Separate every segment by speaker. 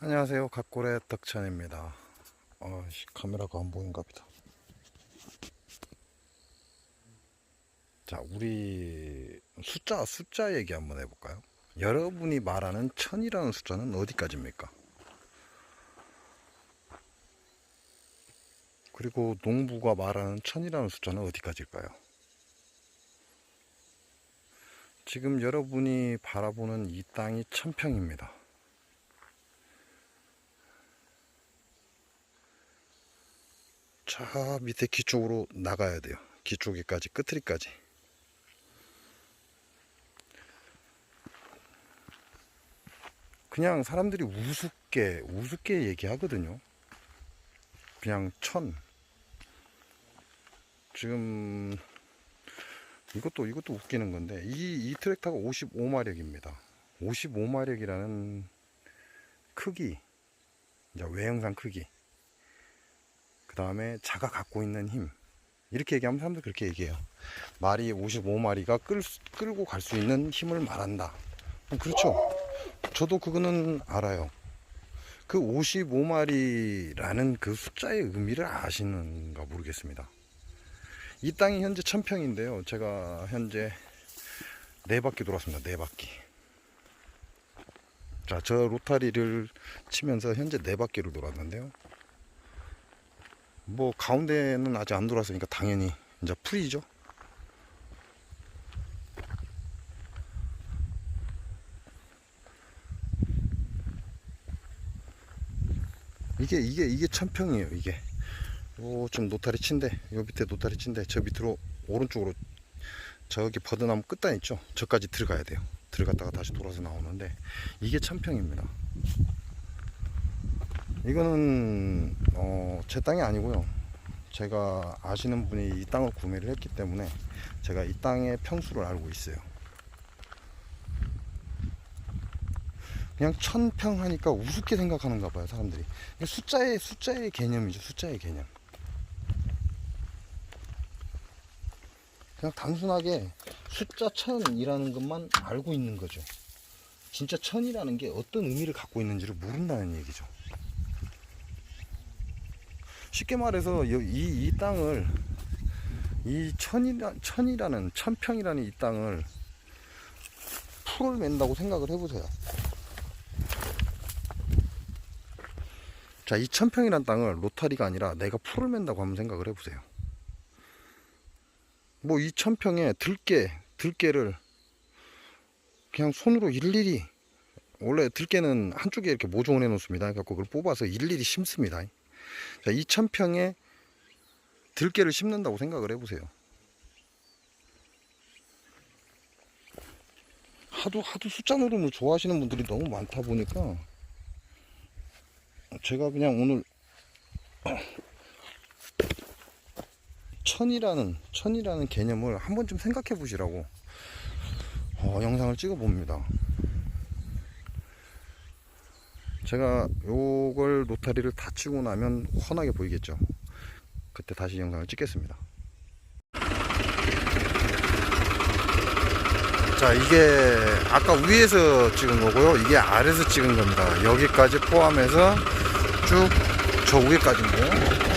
Speaker 1: 안녕하세요. 각골의 덕천입니다. 아씨 카메라가 안 보인가 보다. 자, 우리 숫자 숫자 얘기 한번 해볼까요? 여러분이 말하는 천이라는 숫자는 어디까지입니까? 그리고 농부가 말하는 천이라는 숫자는 어디까지일까요? 지금 여러분이 바라보는 이 땅이 천평입니다. 저 밑에 기 쪽으로 나가야 돼요. 기 쪽에까지 끝트리까지. 그냥 사람들이 우습게 우습게 얘기하거든요. 그냥 천. 지금 이것도 이것도 웃기는 건데 이, 이 트랙터가 55마력입니다. 55마력이라는 크기, 이제 외형상 크기. 그 다음에 자가 갖고 있는 힘. 이렇게 얘기하면 사람들 그렇게 얘기해요. 말이 55마리가 끌, 끌고 갈 수 있는 힘을 말한다. 어, 그렇죠. 저도 그거는 알아요. 그 55마리라는 그 숫자의 의미를 아시는가 모르겠습니다. 이 땅이 현재 천평인데요. 제가 현재 네 바퀴 돌았습니다. 네 바퀴. 자, 저 로타리를 치면서 현재 네 바퀴를 돌았는데요. 뭐 가운데는 아직 안 돌았으니까 당연히 이제 풀이죠. 이게 이게 이게 천평이에요. 이게 요좀 노타리 친데 요 밑에 노타리 친데 저 밑으로 오른쪽으로 저기 버드나무 끝단 있죠. 저까지 들어가야 돼요. 들어갔다가 다시 돌아서 나오는데 이게 천평입니다. 이거는 어, 제 땅이 아니고요. 제가 아시는 분이 이 땅을 구매를 했기 때문에 제가 이 땅의 평수를 알고 있어요. 그냥 천평 하니까 우습게 생각하는가 봐요, 사람들이. 숫자의 숫자의 개념이죠, 숫자의 개념. 그냥 단순하게 숫자 천이라는 것만 알고 있는 거죠. 진짜 천이라는 게 어떤 의미를 갖고 있는지를 모른다는 얘기죠. 쉽게 말해서 여- 이, 이 땅을 이 천이라, 천이라는 천평이라는 이 땅을 풀을 맨다고 생각을 해보세요. 자, 이 천평이라는 땅을 로타리가 아니라 내가 풀을 맨다고 한번 생각을 해보세요. 뭐 이 천평에 들깨, 들깨를 그냥 손으로 일일이 원래 들깨는 한쪽에 이렇게 모종을 해 놓습니다. 그래서 그걸 뽑아서 일일이 심습니다. 자, 이 천평에 들깨를 심는다고 생각을 해보세요. 하도 하도 숫자 노름을 좋아하시는 분들이 너무 많다 보니까 제가 그냥 오늘 천이라는 천이라는 개념을 한번 좀 생각해 보시라고 어, 영상을 찍어 봅니다. 제가 요걸 노타리를 다 치고 나면 훤하게 보이겠죠. 그때 다시 영상을 찍겠습니다. 자, 이게 아까 위에서 찍은 거고요. 이게 아래에서 찍은 겁니다. 여기까지 포함해서 쭉 저 위에까지인데요.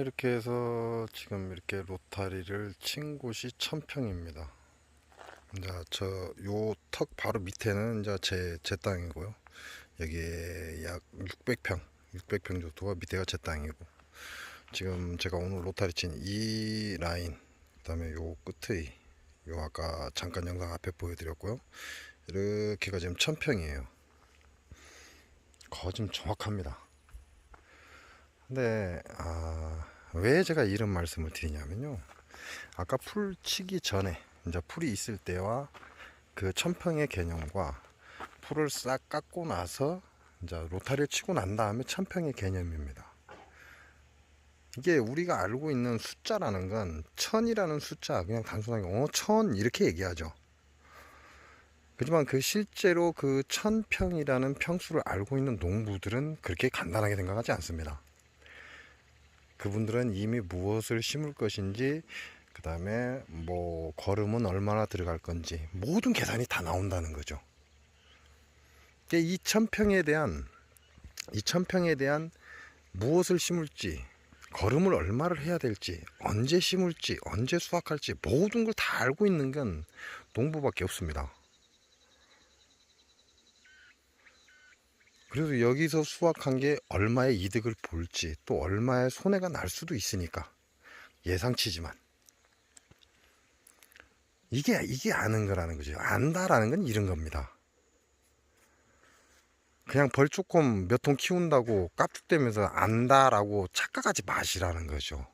Speaker 1: 이렇게 해서 지금 이렇게 로타리를 친 곳이 천평입니다. 이제 저요 턱 바로 밑에는 이제 제, 제 땅이고요. 여기에 약 600평, 600평 정도가 밑에가 제 땅이고 지금 제가 오늘 로타리 친 이 라인 그 다음에 요 끝의 요 아까 잠깐 영상 앞에 보여드렸고요. 이렇게가 지금 천평이에요. 거좀 정확합니다. 근데 아, 왜 제가 이런 말씀을 드리냐면요. 아까 풀 치기 전에 이제 풀이 있을 때와 그 천평의 개념과 풀을 싹 깎고 나서 이제 로타리를 치고 난 다음에 천평의 개념입니다. 이게 우리가 알고 있는 숫자라는 건 천이라는 숫자 그냥 단순하게 어 천 이렇게 얘기하죠. 하지만 그 실제로 그 천평이라는 평수를 알고 있는 농부들은 그렇게 간단하게 생각하지 않습니다. 그분들은 이미 무엇을 심을 것인지 그 다음에 뭐 걸음은 얼마나 들어갈 건지 모든 계산이 다 나온다는 거죠. 이 천평에 대한 이 천평에 대한 무엇을 심을지 걸음을 얼마를 해야 될지 언제 심을지 언제 수확할지 모든 걸 다 알고 있는 건 농부밖에 없습니다. 그래서 여기서 수확한 게 얼마의 이득을 볼지 또 얼마의 손해가 날 수도 있으니까 예상치지만 이게 이게 아는 거라는 거죠. 안다라는 건 이런 겁니다. 그냥 벌 조금 몇 통 키운다고 깝죽대면서 안다라고 착각하지 마시라는 거죠.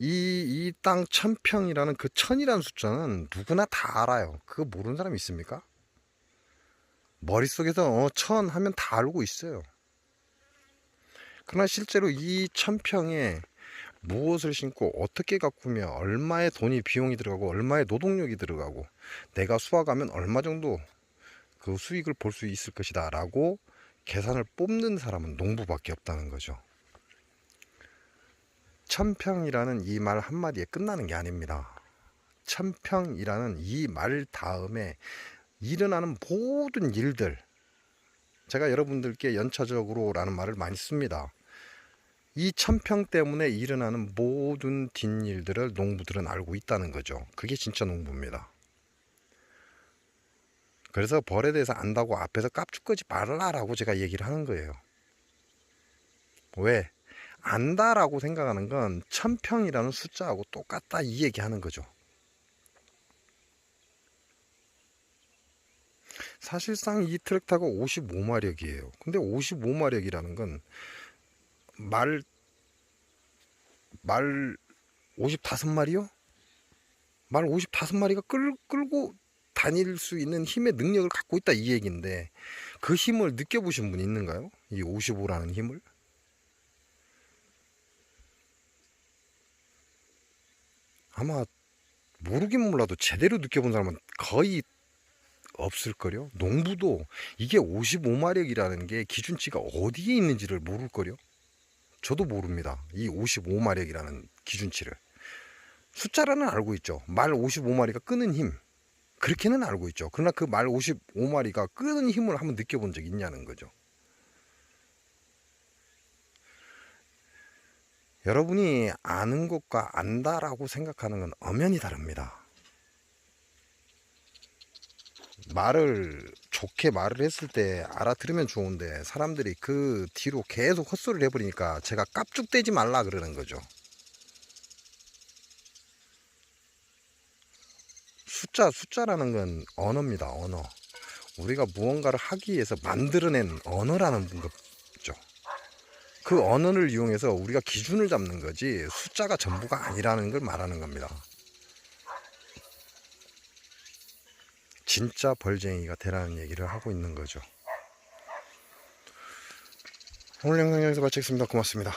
Speaker 1: 이, 이 땅 천평이라는 그 천이라는 숫자는 누구나 다 알아요. 그거 모르는 사람 있습니까? 머릿속에서 어, 천 하면 다 알고 있어요. 그러나 실제로 이 천평에 무엇을 심고 어떻게 가꾸며 얼마의 돈이 비용이 들어가고 얼마의 노동력이 들어가고 내가 수확하면 얼마 정도 그 수익을 볼 수 있을 것이다 라고 계산을 뽑는 사람은 농부밖에 없다는 거죠. 천평이라는 이 말 한마디에 끝나는 게 아닙니다. 천평이라는 이 말 다음에 일어나는 모든 일들 제가 여러분들께 연차적으로라는 말을 많이 씁니다. 이 천평 때문에 일어나는 모든 뒷일들을 농부들은 알고 있다는 거죠. 그게 진짜 농부입니다. 그래서 벌에 대해서 안다고 앞에서 깝죽거지 말라라고 제가 얘기를 하는 거예요. 왜? 안다라고 생각하는 건 천평이라는 숫자하고 똑같다 이 얘기하는 거죠. 사실상 이 트랙터가 55마력이에요. 근데 55마력이라는 건 말, 말 55마리요? 말 55마리가 끌, 끌고 다닐 수 있는 힘의 능력을 갖고 있다 이 얘기인데 그 힘을 느껴보신 분 있는가요? 이 55라는 힘을? 아마 모르긴 몰라도 제대로 느껴본 사람은 거의 없을걸요? 농부도 이게 55마력이라는 게 기준치가 어디에 있는지를 모를걸요? 저도 모릅니다. 이 55마력이라는 기준치를. 숫자라는 알고 있죠. 말 55마리가 끄는 힘. 그렇게는 알고 있죠. 그러나 그 말 55마리가 끄는 힘을 한번 느껴본 적 있냐는 거죠. 여러분이 아는 것과 안다라고 생각하는 건 엄연히 다릅니다. 말을 좋게 말을 했을 때 알아들으면 좋은데 사람들이 그 뒤로 계속 헛소리를 해버리니까 제가 깝죽대지 말라 그러는 거죠. 숫자, 숫자라는 건 언어입니다, 언어. 우리가 무언가를 하기 위해서 만들어낸 언어라는 거죠. 그 언어를 이용해서 우리가 기준을 잡는 거지 숫자가 전부가 아니라는 걸 말하는 겁니다. 진짜 벌쟁이가 되라는 얘기를 하고 있는 거죠. 오늘 영상 여기서 마치겠습니다. 고맙습니다.